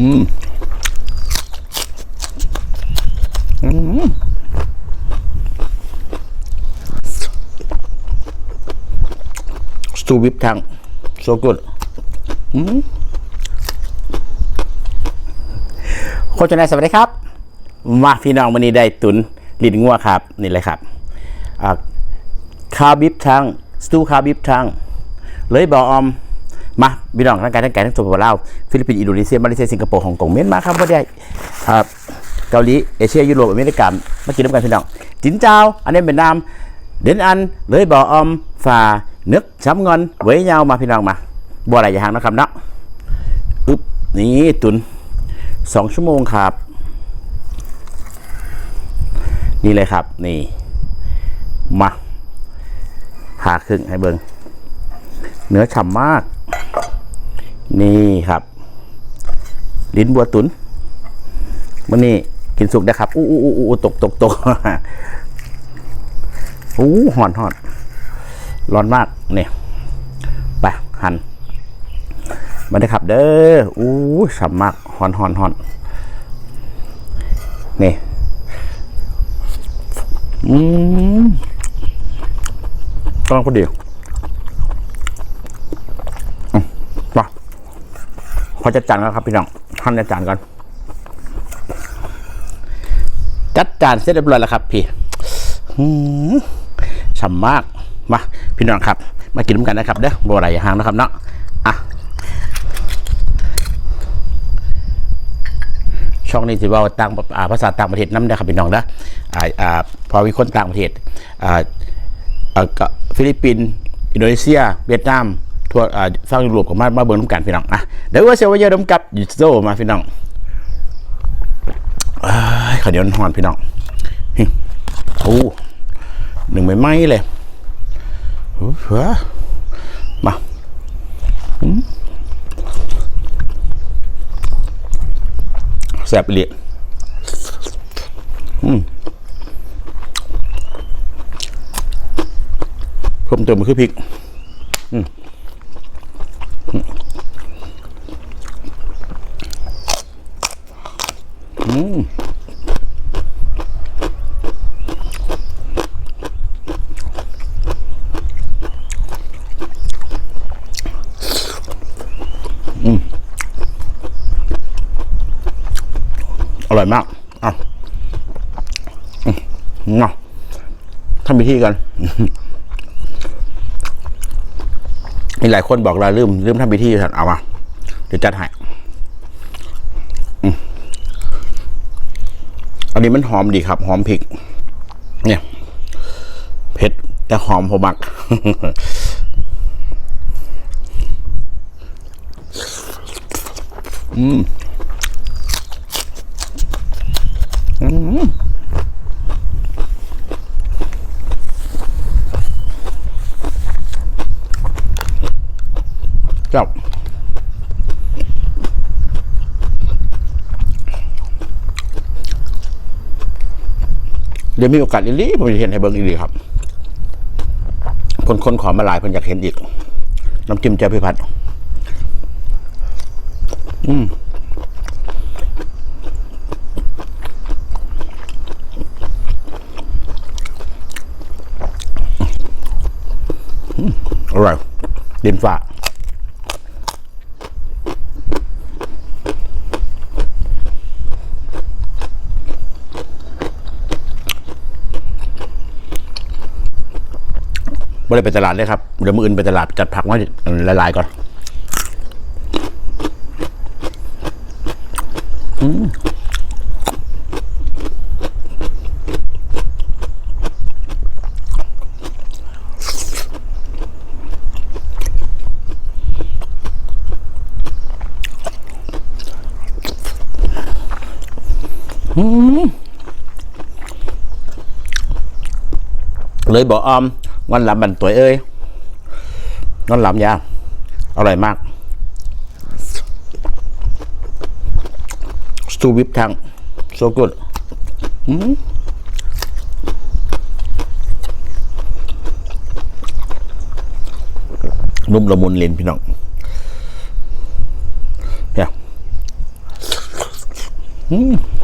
อืมอืมสตูวิปทัง so good อืมโฆษณาสวัสดีครับ มาพี่น้องวันนี้ได้ตุนลิ้นงัวครับ นี่เลยครับอ่าคาบิบทังสตูคาบิบทังเลยบอออม มาพี่น้องทั้งการทั้งไก่ทั้งตัวเปล่าฟิลิปปินส์อินโดนีเซียมาเลเซียสิงคโปร์ฮ่องกงเมียนมาครับพ่อได้ครับเกาหลีเอเชียยุโรปอเมริกาเมากินน้ำกันพี่น้องจินเจ้าอันนี้เป็นนามเด่นอันเลยบอกออมฝ่านึกช้ำเงินเว้ยาวมาพี่น้องมาบัวอะไรอย่างนะครับเนาะอึ๊บนี่ตุนสองชั่วโมงครับ นี่เลยครับนี่มาหาครึ่งให้เบิงเนื้อฉ่ำมาก นี่ครับ ลิ้นบัวตุนมันนี่กินสุกนะครับอู้อู้อู้อู้ตกตกตกอู้หอนหอนร้อนมากเนี่ยไปหันมาได้ครับเด้ออู้ฉ่ำมากหอนหอนหอนนี่อืมกำลังพอดี มา พอจะจานแล้วครับพี่น้องท่านจะจานก่อนจัดจานเสร็จเรียบร้อยแล้วครับ พี่ฉ่ำมากมาพี่น้องครับ มากินน้ำกันนะครับเด้อบัวไหลหางนะครับเนาะอะช่องนี้ถือว่าต่างอ่าภาษาต่างประเทศน้ำนะครับพี่น้องนะอ่าอ่าพอมีคนต่างประเทศอ่าอ่อก็ฟิลิปปินส์อินโดนีเซีย เวียดนาม ทั่วอ่าฝั่งยุโรปก็มามาเบิ่งน้ำกันพี่น้องอะเดี๋ยวว่าเซลว่าเยอะน้ำกับยูโซมาพี่น้องอ้ายข้าวเหนียวหอนพี่น้องหิโอ้หนึ่งไม่ไหม้เลยโอ้โหมาแซ่บเลยอืมเพิ่มเติมมันคือพริก อืมอืม อืมอร่อยมากเอะอืมเนาะทำพิธีกัน มีหลายคนบอกเราลืมลืมทำพิธีฉันเอามา เดี๋ยวจัดให้อืมอั นนี้มันหอมดีครับ หอมพริก เนี่ยเผ็ดแต่หอมพอมักอืมอืมจ้า เดี๋ยวมีโอกาสอีหลีผมจะเห็นให้เบิ้งอีหลีครับคนคนขอมาหลายคนอยากเห็นอีก น้ำจิ้มเจ้าพิพัฒน์อืมอร่อยดินฟ้า ไม่ได้ไปตลาดเลยครับเดี๋ยวมืออื่นไปตลาดจัดผักไว้หลายๆก่อนอืมเลยบอกออม นอนหลับบันตัวเอ้ยนอนหลับยาอร่อยมากสตูวิปทาง so good อืมนุ่มละมุนลินพี่น้องเนี่ยกระดอกกลับม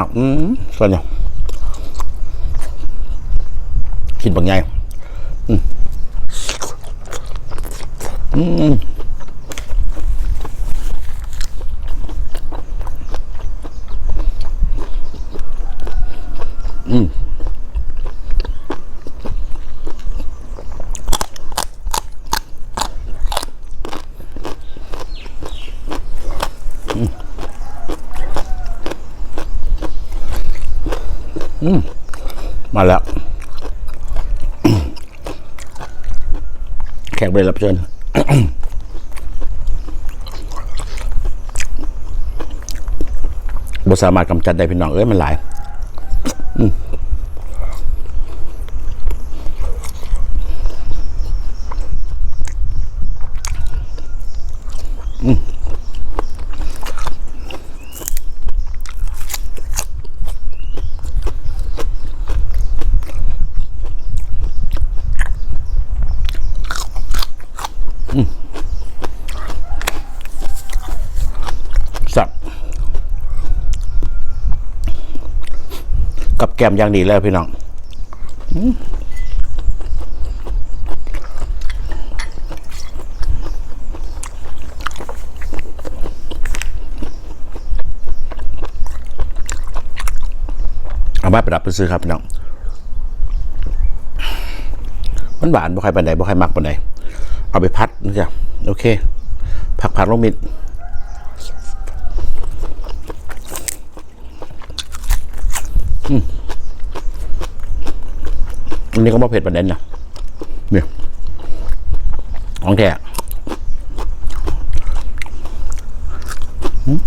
ากอืมส่วนใหญ่กิน มอืมาแล้ว แขกไปรับเชิญบสามารถกำจัดได้พี่น้องเอ้ยมันหลาย อืมบ กับแกมอย่างดีเลยพี่น้องเอามาไปรับไปซื้อครับพี่น้อง มันหวานบ่ใครปานใดบ่ใครมักปานใดเอาไปพัดนะจ๊ะโอเค ผักผักลงมิด อันนี้ก็มาเผ็ดประเด็นนะเนี่ยของแท้หืม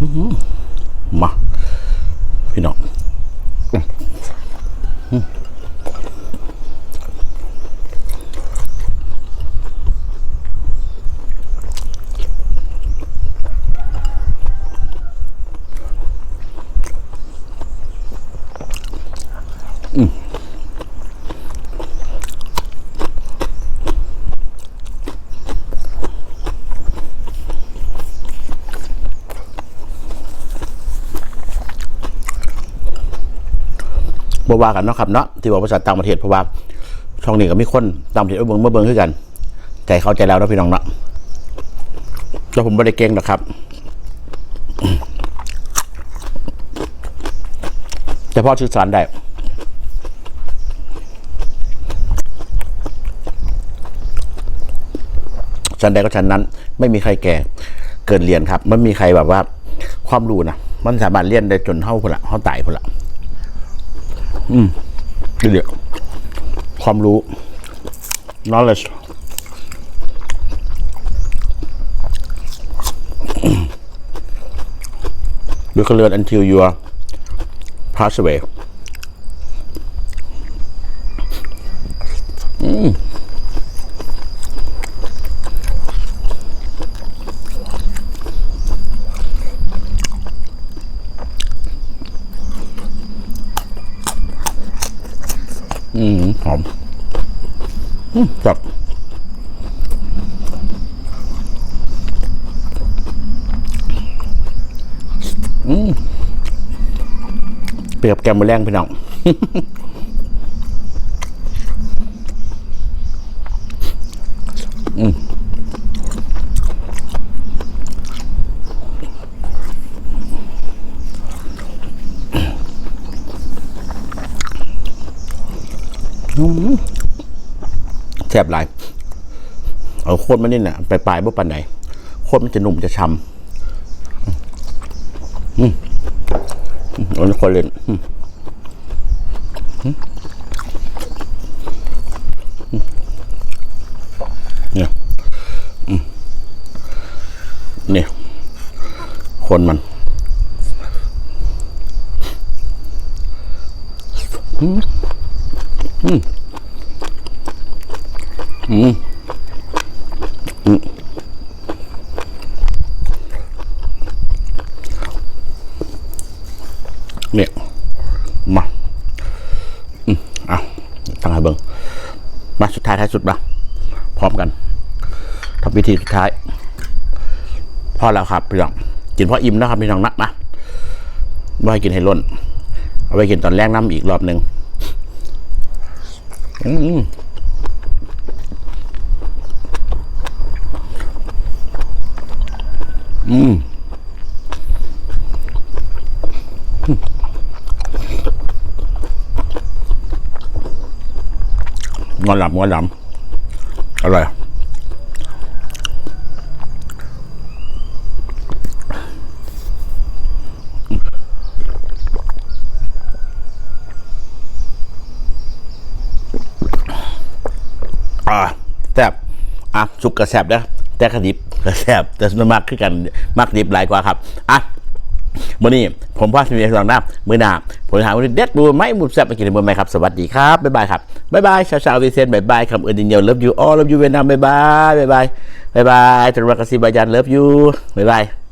อื้อหือมา พี่น้องอื้อ บ่ว่ากันเนาะครับเนาะที่บอกภาษาต่างประเทศเพราะว่าช่องนี้ก็มีคนต่างประเทศเอาเบิ่งมาเบิ่งคือกัน ใจเข้าใจแล้วนะพี่น้องเนาะแล้วผมไม่ได้เก่งหรอกครับ แต่พอสื่อสารได้ชั้นใดก็ชั้นนั้น ไม่มีใครแก่เกินเรียนครับไม่มีใครแบบว่าความรู้นะมันสามารถเรียนได้จนเท่าพุ่นละเท่าตายพุ่นละ อืมเดี๋ยวความรู้ knowledge ดูเขาเรียน until you are pass away อืมหอมอืมจับอืมเปรียบแกมมือแรงพี่น้องอืม ซ่บหลายเอาโคตรมันนี่น่ะไปปลายบ่ปันไหนโคตรมันจะหนุ่มจะช้ำอืมอันนี้คนเล่นเนี่ยเนี่ยคนมันอืมอืม อืมอืมเนี่ยมาอืมเอาตั้งให้เบิงมาสุดท้ายท้ายสุดมาพร้อมกันทำพิธีสุดท้ายพอแล้วครับพี่น้องกินพออิ่มนะครับพี่น้องนะมาไม่ให้กินให้ล้น เอาไปกินตอนแรกน้ำอีกรอบหนึ่งอืม อืมงอหลับงอหลับอร่อยอ่าแซบอะสุกกระแซบนะแต่ขดิบ กระแซบแต่มันมากขึ้นกันมากดิบหลายกว่าครับอะมื่อนี้ผมพ่อสมีสองน้ามือหนาผมถาวันนี้เด็ดบูไหม่หมุดแซ่บไปกินในเมืองไหมครับ สวัสดีครับ บ๊ายบายครับ บ๊ายบายชาวชาววีเซนบ๊ายบายคำอื่นดินเดียวเลิฟยูออเลิฟยูเวียดนามบ๊ายบายบ๊ายบายบ๊ายบายตรุษกสิบายันเลิฟยูบ๊ายบาย